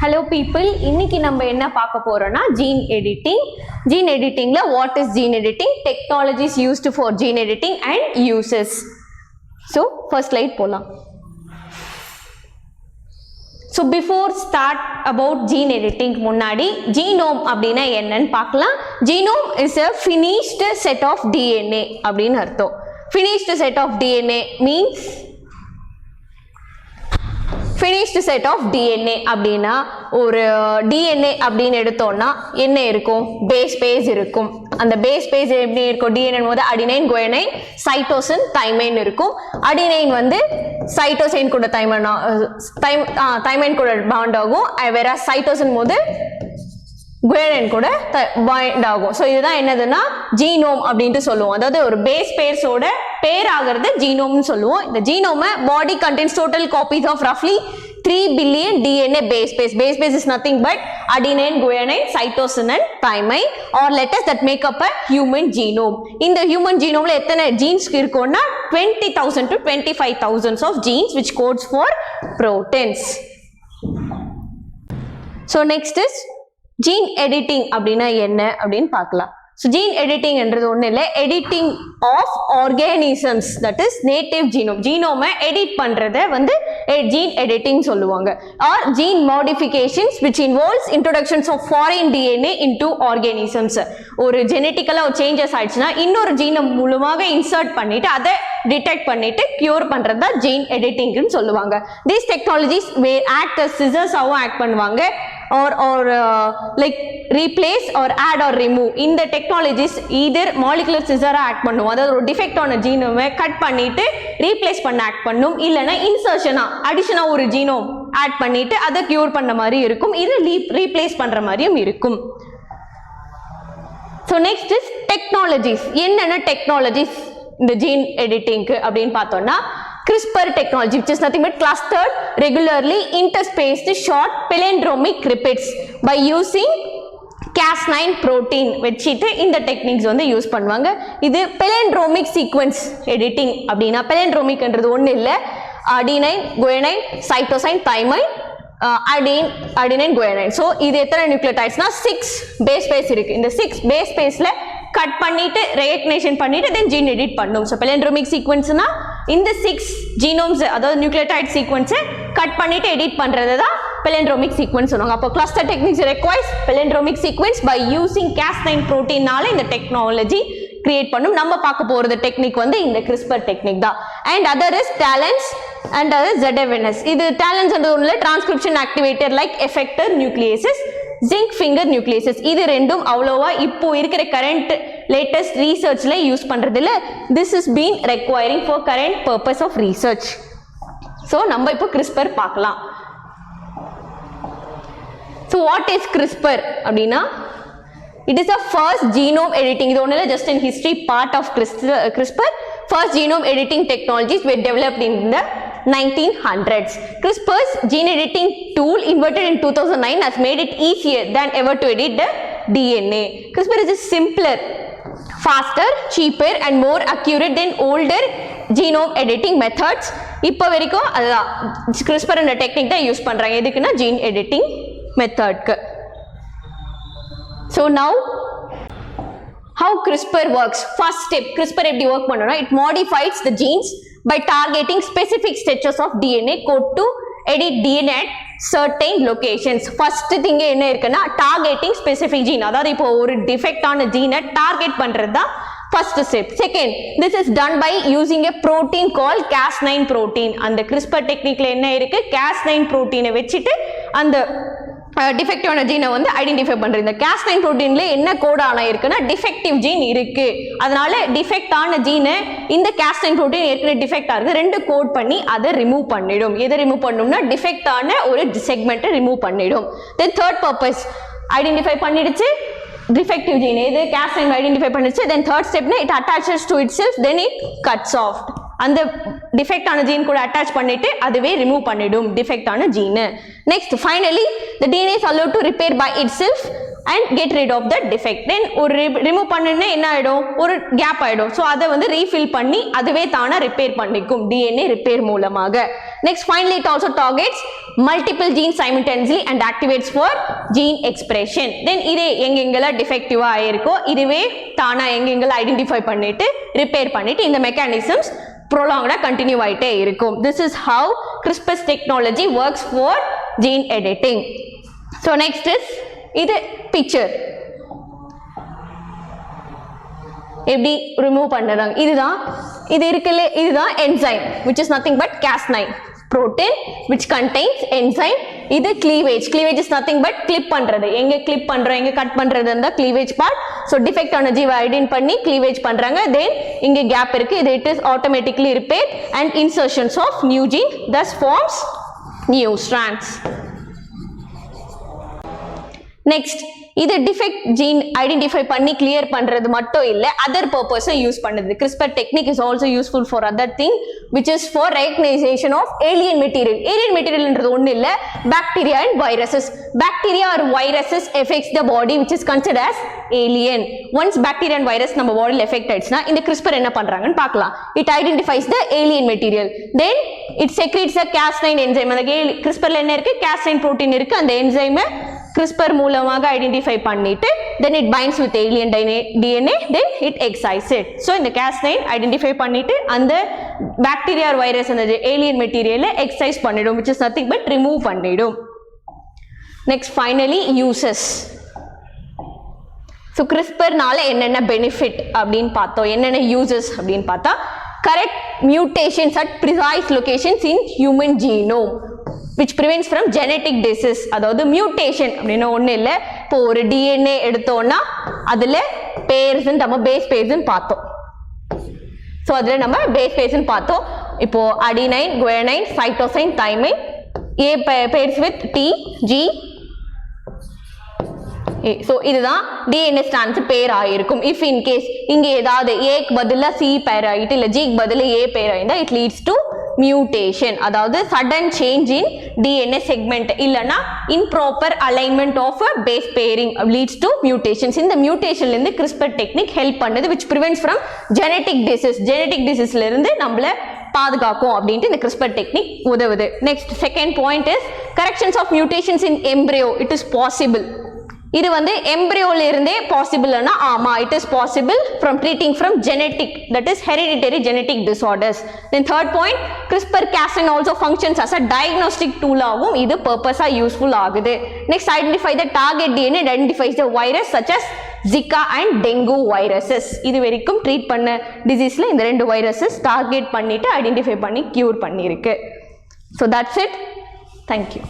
Hello people இன்னைக்கு நம்ம என்ன பார்க்க போறோம்னா gene editing gene எடிட்டிங்ல what is gene editing technologies used for gene editing and uses so first light போகலாம் so before start about gene editing முன்னாடி genome அப்படின்னா என்னன்னு பார்க்கலாம். Genome is a finished set of DNA அப்படின்னு அர்த்தம். Finished set of DNA means finished set of DNA அப்படின்னா ஒரு DNA அப்படின்னு எடுத்தோம்னா என்ன இருக்கும்? பேஸ் பேஸ் இருக்கும். அந்த பேஸ் பேஸ் எப்படி இருக்கும்? டிஎன்ஏ போது அடினைன் குயனைன் சைட்டோசின் தைமைன் இருக்கும். அடினைன் வந்து சைட்டோசைன் கூட தைமன் தைம் தைமைன் கூட பாண்ட் ஆகும். வேற சைட்டோசின் போது குயனைன் கூட பைண்ட் ஆகும். ஸோ இதுதான் என்னதுன்னா ஜீனோம் அப்படின்ட்டு சொல்லுவோம். அதாவது ஒரு பேஸ் பேர்ஸோட பேர் ஆகிறது ஜீனோம்னு சொல்லுவோம். இந்த ஜீனோமை body contents total copies of ரஃப்லி three billion DNA base base base base is nothing but adenine guanine cytosine and are letters that make up a human genome இந்த ஹியூமன் ஜீனோமில் எத்தனை ஜீன்ஸ் இருக்கும்னா twenty thousand to twenty five thousands of genes which codes for proteins so next is gene editing அப்படின்னா என்ன அப்படின்னு பார்க்கலாம். So gene எடிட்டிங்ன்றது ஒன்றும் இல்லை. Editing of organisms that is native genome ஜீனோமை edit பண்ணுறத வந்து ஜீன் எடிட்டிங் சொல்லுவாங்க. Or gene modifications which involves introductions of foreign DNA into organisms ஒரு ஜெனட்டிக்கலாக ஒரு சேஞ்சஸ் ஆயிடுச்சுன்னா இன்னொரு ஜீனை மூலமாக இன்சர்ட் பண்ணிட்டு அதை டிடெக்ட் பண்ணிட்டு கியூர் பண்ணுறது தான் ஜீன் எடிட்டிங்னு சொல்லுவாங்க. தீஸ் டெக்னாலஜிஸ் வே ஆக்ட் சிசர்ஸாகவும் ஆக்ட் பண்ணுவாங்க. Or or uh, like replace or add or remove. இந்த டெக்னாலஜிஸ் இதர் மாலிகுலர் சிசராக ஆட் பண்ணும். அதாவது ஒரு டிஃபெக்ட் ஆன கட் பண்ணிட்டு ரீப்ளேஸ் பண்ண ஆட் பண்ணும். இல்லைன்னா இன்சர்ஷனாக அடிஷனாக ஒரு ஜீனோம் ஆட் பண்ணிட்டு அதை க்யூர் பண்ண மாதிரி இருக்கும். இது ரீப்ளேஸ் பண்ணுற மாதிரியும் இருக்கும். ஸோ நெக்ஸ்ட் இஸ் டெக்னாலஜிஸ் என்னென்ன டெக்னாலஜிஸ் இந்த ஜீன் எடிட்டிங்க்கு அப்படின்னு பார்த்தோம்னா CRISPR technology, which is nothing but clustered, regularly interspaced short palindromic repeats by using Cas9 protein வச்சுட்டு இந்த டெக்னிக்ஸ் வந்து யூஸ் பண்ணுவாங்க. இது பெலென்ட்ரோமிக் சீக்வன்ஸ் எடிட்டிங் அப்படின்னா பெலென்ட்ரோமிக்ன்றது ஒன்றும் இல்லை. அடினைன் குயனைன் சைட்டோசைன் தைமைன் அடின் அடினைன் குயனைன் ஸோ இது எத்தனை நியூக்ளியோடைட்ஸ்னா சிக்ஸ் பேஸ் பேஸ் இருக்குது இந்த சிக்ஸ் பேஸ் பேஸில் கட் பண்ணிட்டு ரெகக்னேஷன் பண்ணிட்டு தென் ஜீன் எடிட் பண்ணும். ஸோ பெலென்ட்ரோமிக் சீக்வன்ஸ்னால் இந்த சிக்ஸ் ஜீனோம்ஸ் அதாவது நியூக்ளியோடைட் சீக்வன்ஸை கட் பண்ணிட்டு எடிட் பண்ணுறது தான் பெலென்ட்ரோமிக் சீக்வன்ஸ் சொல்லுவாங்க. அப்போ cluster techniques requires palindromic sequence by using Cas nine ப்ரோட்டீனால இந்த டெக்னாலஜி கிரியேட் பண்ணும். நம்ம பார்க்க போகிறது டெக்னிக் வந்து இந்த கிறிஸ்பர் டெக்னிக் தான். And other is TALENs and other ஜெடெவெனஸ் இது டேலண்ட்ஸ் ஒன்றில் transcription activator like effector nucleases zinc finger nucleases இது ரெண்டும் அவ்வளோவா இப்போ இருக்கிற கரண்ட் லேட்டஸ்ட் ரீசர்ச்சில் யூஸ் பண்ணுறதில்ல this is been requiring for current purpose of research so நம்ம இப்போ கிறிஸ்பர் பார்க்கலாம். ஸோ வாட் இஸ் கிறிஸ்பர் அப்படின்னா it is a first genome editing இது ஒன்றும் இல்லை just in history part of CRISPR first genome editing technologies were developed in the 1900s. CRISPR's gene editing tool invented in 2009 has made it easier than ever to edit the DNA because it is simpler, faster, cheaper and more accurate than older genome editing methods இப்போ வரைக்கும் அதுதான் கிறிஸ்பர்ன்ற technique தான் use பண்ணுறாங்க எதுக்குன்னா gene editing மெத்தட்க்கு so now how CRISPR works first step CRISPR எப்படி work பண்ணணும் it modifies the genes by targeting specific stretches of DNA code to edit DNA certain locations first thing என்ன இருக்குன்னா targeting specific gene அதாவது இப்போ ஒரு டிஃபெக்டான ஜீனை target பண்ணுறது தான் first step second this is done by using a protein call Cas nine protein அந்த CRISPR டெக்னிக்ல என்ன இருக்கு? கேஸ் நைன் ப்ரோட்டீனை வச்சுட்டு அந்த டிஃபெக்டிவான ஜீனை வந்து ஐடென்டிஃபை பண்ணுறது இந்த கேஸ் நைன் ப்ரோட்டீன்ல என்ன கோட் ஆன இருக்குன்னா டிஃபெக்டிவ் ஜீன் இருக்கு. அதனால டிஃபெக்டான ஜீனை இந்த கேஸ் நைன் ப்ரோட்டீன் ஏற்கனவே டிஃபெக்டாக இருக்குது ரெண்டு கோட் பண்ணி அதை ரிமூவ் பண்ணிடும். எதை ரிமூவ் பண்ணும்னா டிஃபெக்டான ஒரு செக்மெண்ட்டை ரிமூவ் பண்ணிடும். தென் தேர்ட் பர்பஸ் ஐடென்டிஃபை பண்ணிடுச்சு. டிஃபெக்டிவ் ஜீன் எது? கேஸ் நைன் ஐடென்டிஃபை பண்ணிடுச்சு. Then third ஸ்டெப்னா it attaches to itself then it cuts off அந்த டிஃபெக்டான ஜீன் கூட அட்டாச் பண்ணிட்டு அதுவே ரிமூவ் பண்ணிடும் டிஃபெக்டான gene next finally the DNA is allowed to repair by itself and get rid of the defect then ஒரு remove பண்ணுன்னா என்ன ஆகிடும் ஒரு கேப் ஆகிடும் ஸோ அதை வந்து ரீஃபில் பண்ணி அதுவே தானாக ரிப்பேர் பண்ணிக்கும் டிஎன்ஏ ரிப்பேர் மூலமாக. Next finally it also targets multiple gene simultaneously and activates for gene expression then இதே எங்கெங்கெல்லாம் டிஃபெக்டிவாக ஆயிருக்கோ இதுவே தானாக எங்கெங்கெல்லாம் ஐடென்டிஃபை பண்ணிட்டு ரிப்பேர் பண்ணிட்டு இந்த மெக்கானிசம்ஸ் ப்ரொலாங்காக கண்டினியூ ஆகிட்டே இருக்கும். This is how CRISPR technology works for gene editing so next is இது பிக்சர் எப்படி ரிமூவ் பண்ணுறாங்க இதுதான் இது இருக்குல்ல இதுதான் enzyme which is nothing but Cas nine protein which contains enzyme இது cleavage cleavage is nothing but clip பண்றது எங்க கிளிப் பண்றோம் எங்க கட் பண்றது இருந்தால் கிளீவேஜ் பார்ட் ஸோ டிஃபெக்ட் ஆன ஜீவை ஐடென்ட் பண்ணி கிளீவேஜ் பண்றாங்க தென் இங்கே கேப் இருக்கு இது it is automatically repair and insertions of new gene thus forms new strands next இது டிஃபெக்ட் ஜீன் ஐடென்டிஃபை பண்ணி கிளியர் பண்றது மட்டும் இல்லை அதர் பர்பஸும் யூஸ் பண்ணுது. CRISPR technique is also useful for other thing which is for recognition of alien material alien மெட்டீரியல்ன்றது ஒன்றும் இல்லை bacteria and viruses bacteria or viruses effects the body which is consider as alien ones bacteria and virus நம்ம பாடியில் effect ஆயிடுச்சுன்னா இந்த CRISPR என்ன பண்றாங்கன்னு பார்க்கலாம். It identifies the alien material then it secretes a Cas nine enzyme அந்த கிறிஸ்பர்ல என்ன இருக்கு? கேஸ்டைன் புரோட்டீன் இருக்கு. அந்த என்சைமை CRISPR மூலமாக ஐடென்டிஃபை பண்ணிட்டு then it binds with alien DNA then it excise it so இந்த கேஸ் நைன் ஐடென்டிஃபை பண்ணிட்டு அந்த பாக்டீரியா வைரஸ் அந்த ஏலியன் மெட்டீரியலை எக்ஸைஸ் பண்ணிடும் which is nothing but remove பண்ணிடும். நெக்ஸ்ட் ஃபைனலி யூசஸ் ஸோ கிறிஸ்பர்னால என்னென்ன பெனிஃபிட் அப்படின்னு பார்த்தோம் என்னென்ன யூசஸ் அப்படின்னு பார்த்தா correct mutations at precise locations in human genome which prevents from genetic disease அதாவது மியூட்டேஷன் அப்படின்னு ஒன்றும் இல்லை. இப்போ ஒரு டிஎன்ஏ எடுத்தோம்னா அதில் பேர்ஸ் நம்ம பேஸ் பேர்ஸ்ன்னு பார்த்தோம். ஸோ அதில் நம்ம பேஸ் பேர்ஸ்ன்னு பார்த்தோம். இப்போ adenine guanine cytosine thymine A pairs with T G so இதுதான் டிஎன்ஏ ஸ்டான்ஸ் பேர் ஆகிருக்கும் இஃப் இன் கேஸ் இங்கே ஏதாவது ஏக்கு பதிலாக சி பேர் ஆகிட்டு இல்லை ஜிக்கு பதிலாக ஏ பேர் ஆகிருந்தால் இட் லீட்ஸ் டு மியூட்டேஷன் அதாவது sudden change in DNA segment இல்லைன்னா improper alignment of a base pairing leads to mutations இந்த மியூட்டேஷன்லேருந்து கிறிஸ்பர் டெக்னிக் ஹெல்ப் பண்ணுது which prevents from genetic disease genetic டிசீஸ்லேருந்து நம்மளை பாதுகாக்கும் அப்படின்ட்டு இந்த கிறிஸ்பர் டெக்னிக் உதவுது. Next second point is corrections of mutations in embryo it is possible இது வந்து எம்ப்ரியோல இருந்தே பாசிபிள்னா ஆமா it is possible from treating from genetic that is hereditary genetic disorders then third point CRISPR Cas also functions as a diagnostic டூலாகவும் இது பர்பஸாக useful ஆகுது. Next identify the target DNA identifies the virus such as Zika and dengue viruses இது வரைக்கும் treat பண்ண டிசீஸில் இந்த ரெண்டு viruses target பண்ணிட்டு ஐடென்டிஃபை பண்ணி க்யூர் பண்ணியிருக்கு. So that's it thank you